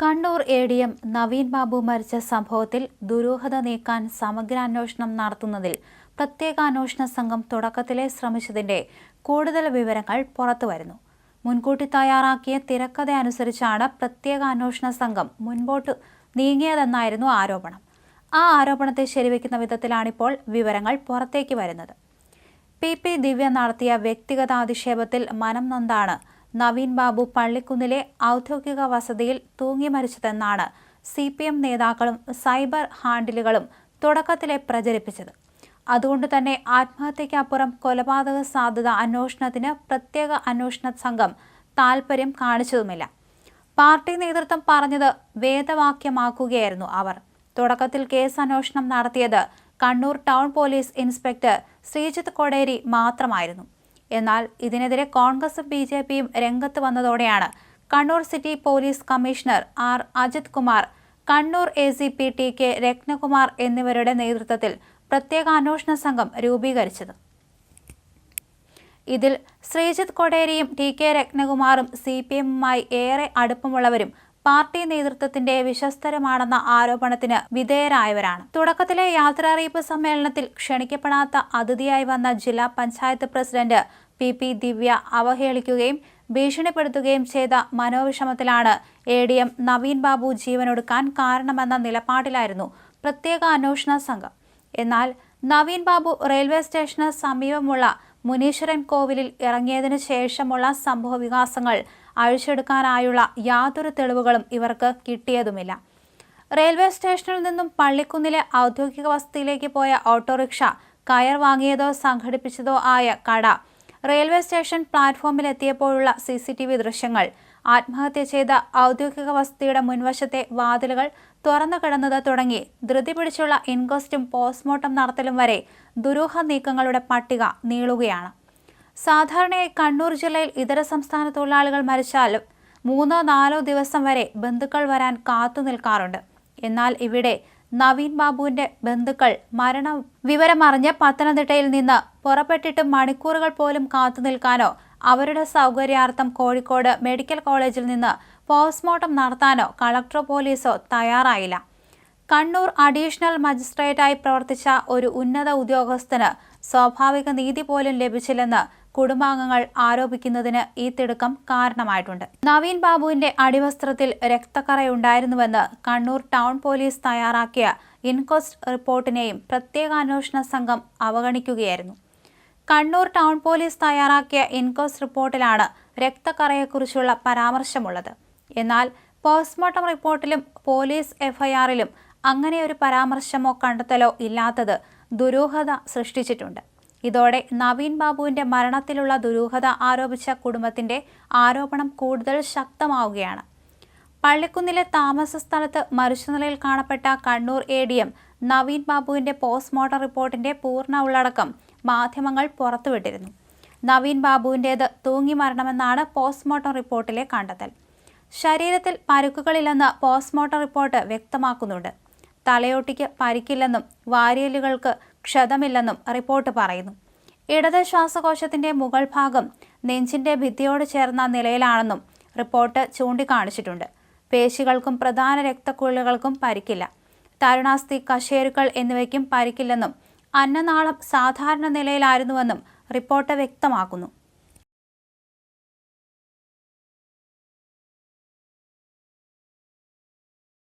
Kannur A D M Naveen Babu മരിച്ച സംഭവത്തിൽ ദുരൂഹത നീക്കാൻ സമഗ്ര അന്വേഷണം നടത്തുന്നതിൽ പ്രത്യേക അന്വേഷണ സംഘം തുടക്കത്തിലെ ശ്രമിച്ചതിന്റെ കൂടുതൽ വിവരങ്ങൾ പുറത്തുവരുന്നു മുൻകൂട്ടി തയ്യാറാക്കിയ തിരക്കഥ അനുസരിച്ചാണ് പ്രത്യേക അന്വേഷണ സംഘം മുൻപോട്ട് നീങ്ങിയതെന്നായിരുന്നു ആരോപണം. ആ ആരോപണത്തെ ശരിവെക്കുന്ന വിധത്തിലാണിപ്പോൾ വിവരങ്ങൾ പുറത്തേക്ക് വരുന്നത്. പി പി ദിവ്യ നടത്തിയ വ്യക്തിഗത അധിക്ഷേപത്തിൽ മനം നൊന്താണ് നവീൻ ബാബു പള്ളിക്കുന്നിലെ ഔദ്യോഗിക വസതിയിൽ തൂങ്ങി മരിച്ചതെന്നാണ് സി പി എം നേതാക്കളും സൈബർ ഹാൻഡിലുകളും തുടക്കത്തിലെ പ്രചരിപ്പിച്ചത്. അതുകൊണ്ട് തന്നെ ആത്മഹത്യയ്ക്കപ്പുറം കൊലപാതക സാധ്യത അന്വേഷണത്തിന് പ്രത്യേക അന്വേഷണ സംഘം താൽപ്പര്യം കാണിച്ചതുമില്ല. പാർട്ടി നേതൃത്വം പറഞ്ഞത് വേദവാക്യമാക്കുകയായിരുന്നു അവർ. തുടക്കത്തിൽ കേസ് അന്വേഷണം നടത്തിയത് Kannur town police inspector Sreejith Kodery മാത്രമായിരുന്നു. എന്നാൽ ഇതിനെതിരെ കോൺഗ്രസും ബി ജെ പിയും രംഗത്ത് വന്നതോടെയാണ് Kannur city police commissioner R Ajith Kumar Kannur A C P T K Ratnakumar എന്നിവരുടെ നേതൃത്വത്തിൽ പ്രത്യേക അന്വേഷണ സംഘം രൂപീകരിച്ചത്. ഇതിൽ ശ്രീജിത്ത് കൊടേരിയും ടി കെ രത്നകുമാറും സി പി എമ്മുമായി ഏറെ അടുപ്പമുള്ളവരും പാർട്ടി നേതൃത്വത്തിന്റെ വിശ്വസ്തരമാണെന്ന ആരോപണത്തിന് വിധേയരായവരാണ്. തുടക്കത്തിലെ യാത്രാറിയിപ്പ് സമ്മേളനത്തിൽ ക്ഷണിക്കപ്പെടാത്ത അതിഥിയായി വന്ന ജില്ലാ panchayat president P P Divya അവഹേളിക്കുകയും ഭീഷണിപ്പെടുത്തുകയും ചെയ്ത മനോവിഷമത്തിലാണ് A D M Naveen Babu ജീവനൊടുക്കാൻ കാരണമെന്ന നിലപാടിലായിരുന്നു പ്രത്യേക അന്വേഷണ സംഘം. എന്നാൽ നവീൻ ബാബു റെയിൽവേ സ്റ്റേഷന് സമീപമുള്ള മുനീശ്വരൻ കോവിലിൽ ഇറങ്ങിയതിനു ശേഷമുള്ള സംഭവ വികാസങ്ങൾ അഴിച്ചെടുക്കാനായുള്ള യാതൊരു തെളിവുകളും ഇവർക്ക് കിട്ടിയതുമില്ല. റെയിൽവേ സ്റ്റേഷനിൽ നിന്നും പള്ളിക്കുന്നിലെ ഔദ്യോഗിക വസതിയിലേക്ക് പോയ ഓട്ടോറിക്ഷ കയർ വാങ്ങിയതോ സംഘടിപ്പിച്ചതോ ആയ കട റെയിൽവേ സ്റ്റേഷൻ പ്ലാറ്റ്ഫോമിൽ എത്തിയപ്പോഴുള്ള സി സി ടി വി ദൃശ്യങ്ങൾ ആത്മഹത്യ ചെയ്ത ഔദ്യോഗിക വസതിയുടെ മുൻവശത്തെ വാതിലുകൾ തുറന്നു കിടന്നത് തുടങ്ങി ധൃതി പിടിച്ചുള്ള ഇൻക്വസ്റ്റും പോസ്റ്റ്മോർട്ടം നടത്തലും വരെ ദുരൂഹ നീക്കങ്ങളുടെ പട്ടിക നീളുകയാണ്. സാധാരണയായി കണ്ണൂർ ജില്ലയിൽ ഇതര സംസ്ഥാന തൊഴിലാളികൾ മരിച്ചാലും മൂന്നോ നാലോ ദിവസം വരെ ബന്ധുക്കൾ വരാൻ കാത്തു നിൽക്കാറുണ്ട്. എന്നാൽ ഇവിടെ നവീൻ ബാബുവിന്റെ ബന്ധുക്കൾ മരണ വിവരമറിഞ്ഞ് പത്തനംതിട്ടയിൽ നിന്ന് പുറപ്പെട്ടിട്ട് മണിക്കൂറുകൾ പോലും കാത്തു നിൽക്കാനോ അവരുടെ സൗകര്യാർത്ഥം കോഴിക്കോട് മെഡിക്കൽ കോളേജിൽ നിന്ന് പോസ്റ്റ്മോർട്ടം നടത്താനോ കളക്ടറോ പോലീസോ തയ്യാറായില്ല. കണ്ണൂർ അഡീഷണൽ മജിസ്ട്രേറ്റായി പ്രവർത്തിച്ച ഒരു ഉന്നത ഉദ്യോഗസ്ഥന് സ്വാഭാവിക നീതി പോലും ലഭിച്ചില്ലെന്ന് കുടുംബാംഗങ്ങൾ ആരോപിക്കുന്നതിന് ഈ തിടുക്കം കാരണമായിട്ടുണ്ട്. നവീൻ ബാബുവിന്റെ അടിവസ്ത്രത്തിൽ രക്തക്കറയുണ്ടായിരുന്നുവെന്ന് കണ്ണൂർ ടൗൺ പോലീസ് തയ്യാറാക്കിയ ഇൻക്വസ്റ്റ് റിപ്പോർട്ടിനെയും പ്രത്യേക അന്വേഷണ സംഘം അവഗണിക്കുകയായിരുന്നു. കണ്ണൂർ ടൗൺ പോലീസ് തയ്യാറാക്കിയ ഇൻക്വസ്റ്റ് റിപ്പോർട്ടിലാണ് രക്തക്കറയെക്കുറിച്ചുള്ള പരാമർശമുള്ളത്. എന്നാൽ പോസ്റ്റ്മോർട്ടം റിപ്പോർട്ടിലും പോലീസ് എഫ്ഐആറിലും അങ്ങനെ ഒരു പരാമർശമോ കണ്ടെത്തലോ ഇല്ലാത്തത് ദുരൂഹത സൃഷ്ടിച്ചിട്ടുണ്ട്. ഇതോടെ നവീൻ ബാബുവിന്റെ മരണത്തിലുള്ള ദുരൂഹത ആരോപിച്ച കുടുംബത്തിന്റെ ആരോപണം കൂടുതൽ ശക്തമാവുകയാണ്. പള്ളിക്കുന്നിലെ താമസ സ്ഥലത്ത് മരിച്ച നിലയിൽ കാണപ്പെട്ട Kannur A D M Naveen ബാബുവിന്റെ പോസ്റ്റ്മോർട്ടം റിപ്പോർട്ടിന്റെ പൂർണ ഉള്ളടക്കം മാധ്യമങ്ങൾ പുറത്തുവിട്ടിരുന്നു. നവീൻ ബാബുവിന്റേത് തൂങ്ങി മരണമെന്നാണ് പോസ്റ്റ്മോർട്ടം റിപ്പോർട്ടിലെ കണ്ടെത്തൽ. ശരീരത്തിൽ പരുക്കുകളില്ലെന്ന് പോസ്റ്റ്മോർട്ടം റിപ്പോർട്ട് വ്യക്തമാക്കുന്നുണ്ട്. തലയോട്ടിക്ക് പരിക്കില്ലെന്നും വാരിയലുകൾക്ക് ക്ഷതമില്ലെന്നും റിപ്പോർട്ട് പറയുന്നു. ഇടത് ശ്വാസകോശത്തിന്റെ മുകൾ ഭാഗം നെഞ്ചിന്റെ ഭിത്തിയോട് ചേർന്ന നിലയിലാണെന്നും റിപ്പോർട്ട് ചൂണ്ടിക്കാണിച്ചിട്ടുണ്ട്. പേശികൾക്കും പ്രധാന രക്തക്കുഴലുകൾക്കും പരിക്കില്ല. തരുണാസ്ഥി കശേരുക്കൾ എന്നിവയ്ക്കും പരിക്കില്ലെന്നും അന്നനാളം സാധാരണ നിലയിലായിരുന്നുവെന്നും റിപ്പോർട്ട് വ്യക്തമാക്കുന്നു.